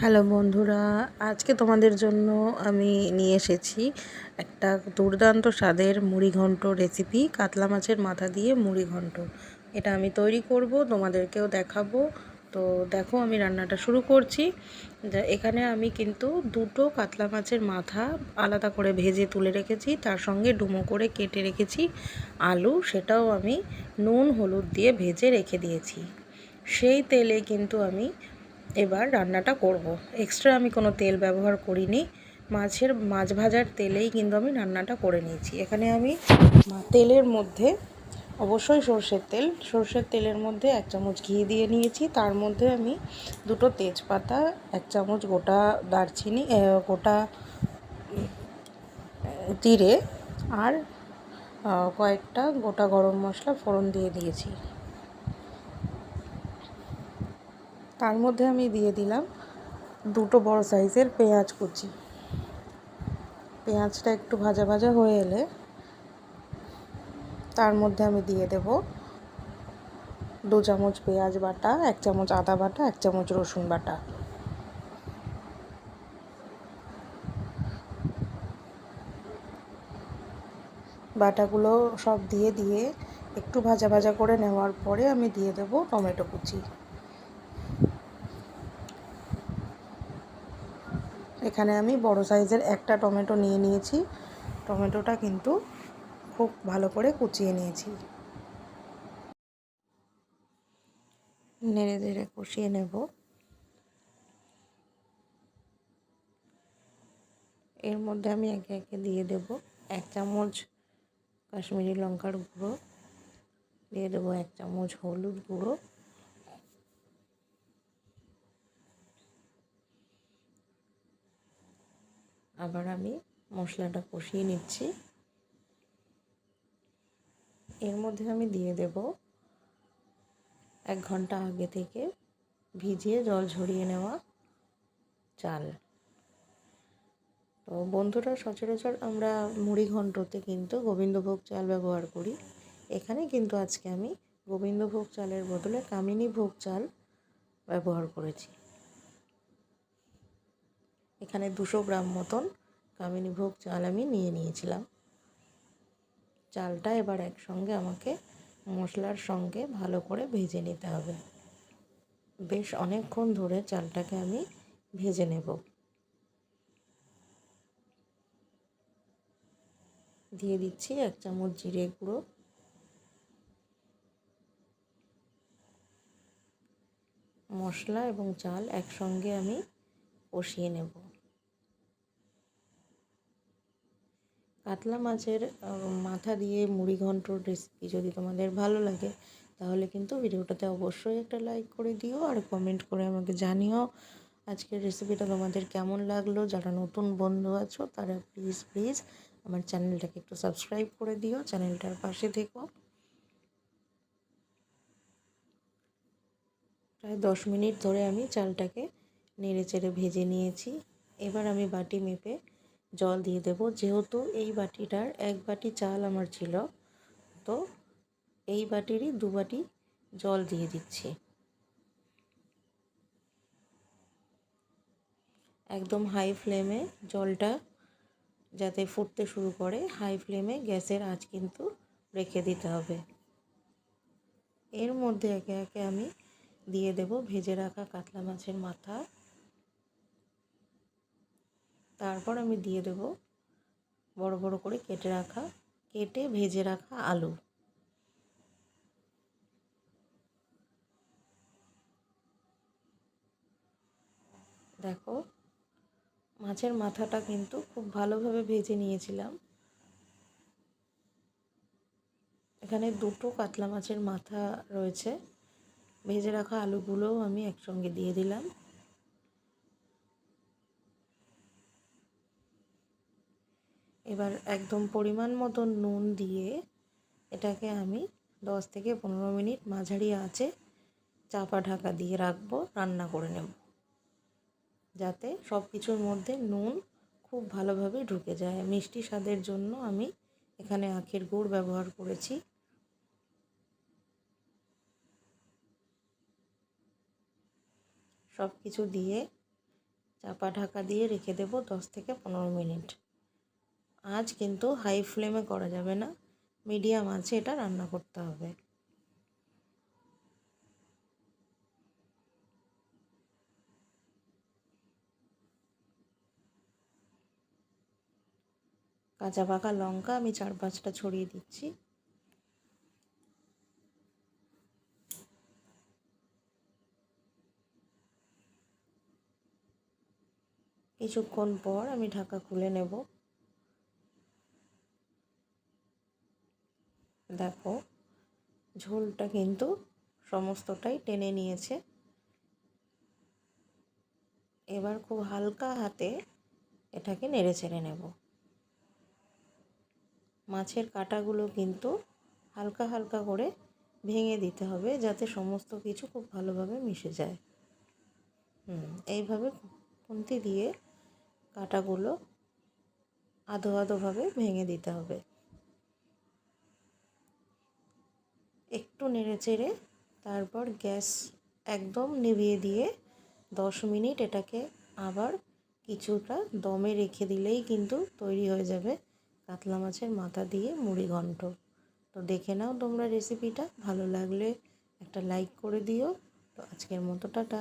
Hello বন্ধুরা, আজকে তোমাদের জন্য আমি নিয়ে এসেছি একটা দুর্দান্ত স্বাদের মুড়ি ঘন্ট রেসিপি কাতলা মাছের মাথা দিয়ে মুড়ি ঘন্ট। এটা আমি তৈরি করব, তোমাদেরকেও দেখাবো। তো দেখো, আমি রান্নাটা শুরু করছি। এখানে আমি কিন্তু দুটো কাতলা মাছের মাথা আলাদা করে ভেজে তুলে রেখেছি, তার সঙ্গে ডুমো করে কেটে রেখেছি আলু, সেটাও আমি নুন, হলুদ দিয়ে ভেজে রেখে দিয়েছি। সেই তেলে কিন্তু আমি এবার রান্নাটা করব। এক্সট্রা আমি কোনো তেল ব্যবহার করিনি। মাছের, মাছ ভাজার তেলেই কিন্তু আমি রান্নাটা করে নিয়েছি। এখানে আমি তেলের মধ্যে অবশ্যই সর্ষের তেল। সর্ষের তেলের মধ্যে এক চামচ ঘি দিয়ে নিয়েছি। তার মধ্যে আমি দুটো তেজপাতা, এক চামচ গোটা দারচিনি গোটা জিরে আর কয়েকটা গোটা গরম মশলা ফোড়ন দিয়ে দিয়েছি। তার মধ্যে আমি দিয়ে দিলাম দুটো বড় সাইজের পেঁয়াজ কুচি। পেঁয়াজটা একটু ভাজা ভাজা হয়ে এলে তার মধ্যে আমি দিয়ে দেব দু চামচ পেঁয়াজ বাটা, এক চামচ আদা বাটা, এক চামচ রসুন বাটা। বাটাগুলো সব দিয়ে দিয়ে একটু ভাজা ভাজা করে নেওয়ার পরে আমি দিয়ে দেব টমেটো কুচি। এখানে আমি বড় সাইজের একটা টমেটো নিয়ে নিয়েছি। টমেটোটা কিন্তু খুব ভালো করে কুচিয়ে নিয়েছি। নেড়ে নেড়ে কষিয়ে নেব। এর মধ্যে আমি একে একে দিয়ে দেব এক চামচ কাশ্মীরি লঙ্কার গুঁড়ো, দিয়ে দেবো এক চামচ হলুদ গুঁড়ো। আবার আমি মশলাটা কষিয়ে নিচ্ছি। এর মধ্যে আমি দিয়ে দেব এক ঘণ্টা আগে থেকে ভিজিয়ে জল ঝরিয়ে নেওয়া চাল। তো বন্ধুরা, সচরাচর আমরা মুড়ি ঘন্টতে কিন্তু গোবিন্দভোগ চাল ব্যবহার করি। এখানে কিন্তু আজকে আমি গোবিন্দভোগ চালের বদলে কামিনী ভোগ চাল ব্যবহার করেছি। এখানে দুশো গ্রাম মতন কামিনী ভোগ চাল আমি নিয়ে নিয়েছিলাম। চালটা এবার একসঙ্গে আমাকে মশলার সঙ্গে ভালো করে ভেজে নিতে হবে। বেশ অনেকক্ষণ ধরে চালটাকে আমি ভেজে নেব। দিয়ে দিচ্ছি এক চামচ জিরে গুঁড়ো। মশলা এবং চাল একসঙ্গে আমি কষিয়ে নেব। কাতলা মাছের মাথা দিয়ে মুড়ি ঘন্টর রেসিপি যদি তোমাদের ভালো লাগে, তাহলে কিন্তু ভিডিওটাতে অবশ্যই একটা লাইক করে দিও আর কমেন্ট করে আমাকে জানিও আজকের রেসিপিটা তোমাদের কেমন লাগল, যারা নতুন বন্ধু আছো তারা প্লিজ প্লিজ আমার চ্যানেলটাকে একটু সাবস্ক্রাইব করে দিও চ্যানেলটার পাশে থেকো। প্রায় দশ মিনিট ধরে আমি চালটাকে নেড়ে চেড়ে ভেজে নিয়েছি। এবার আমি বাটি মেপে জল দিয়ে দেব। যেহেতু এই বাটিটার এক বাটি চাল আমার ছিল, তো এই বাটিরই দু বাটি জল দিয়ে দিচ্ছি। একদম হাই ফ্লেমে জলটা যাতে ফুটতে শুরু করে হাই ফ্লেমে গ্যাসের আঁচ কিন্তু রেখে দিতে হবে। এর মধ্যে একে একে আমি দিয়ে দেব ভেজে রাখা কাতলা মাছের মাথা। তারপর আমি দিয়ে দেব বড় বড় করে কেটে রাখা, কেটে ভেজে রাখা আলু। দেখো, মাছের মাথাটা কিন্তু খুব ভালোভাবে ভেজে নিয়েছিলাম। এখানে দুটো কাতলা মাছের মাথা রয়েছে। ভেজে রাখা আলুগুলোও আমি একসঙ্গে দিয়ে দিলাম। এবার একদম পরিমাণ মতো নুন দিয়ে এটাকে আমি দশ থেকে পনেরো মিনিট মাঝারি আঁচে চাপা ঢাকা দিয়ে রাখব, রান্না করে নেব। যাতে সব কিছুর মধ্যে নুন খুব ভালোভাবে ঢুকে যায়। মিষ্টি স্বাদের জন্য আমি এখানে আখের গুড় ব্যবহার করেছি। সব কিছু দিয়ে চাপা ঢাকা দিয়ে রেখে দেবো দশ থেকে পনেরো মিনিট। আজ কিন্তু হাই ফ্লেমে করা যাবে না। মিডিয়াম আছে, এটা রান্না করতে হবে। কাঁচা পাকা লঙ্কা আমি চার পাঁচটা ছড়িয়ে দিচ্ছি। কিছুক্ষণ পর আমি ঢাকা খুলে নেব। দেখো, ঝোলটা কিন্তু সমস্তটাই টেনে নিয়েছে। এবার খুব হালকা হাতে এটাকে নেড়ে চেড়ে নেব। মাছের কাঁটাগুলো কিন্তু হালকা হালকা করে ভেঙে দিতে হবে যাতে সমস্ত কিছু খুব ভালোভাবে মিশে যায়। হুম, এইভাবে খুন্তি দিয়ে কাঁটাগুলো আধো আধোভাবে ভেঙে দিতে হবে। একটু নেড়ে চেড়ে তারপর গ্যাস একদম নিভিয়ে দিয়ে দশ মিনিট এটাকে আবার কিছুটা দমে রেখে দিলেই কিন্তু তৈরি হয়ে যাবে কাতলা মাছের মাথা দিয়ে মুড়ি ঘন্ট। তো দেখে নাও তোমরা রেসিপিটা ভালো লাগলে একটা লাইক করে দিও। তো আজকের মতো টাটা।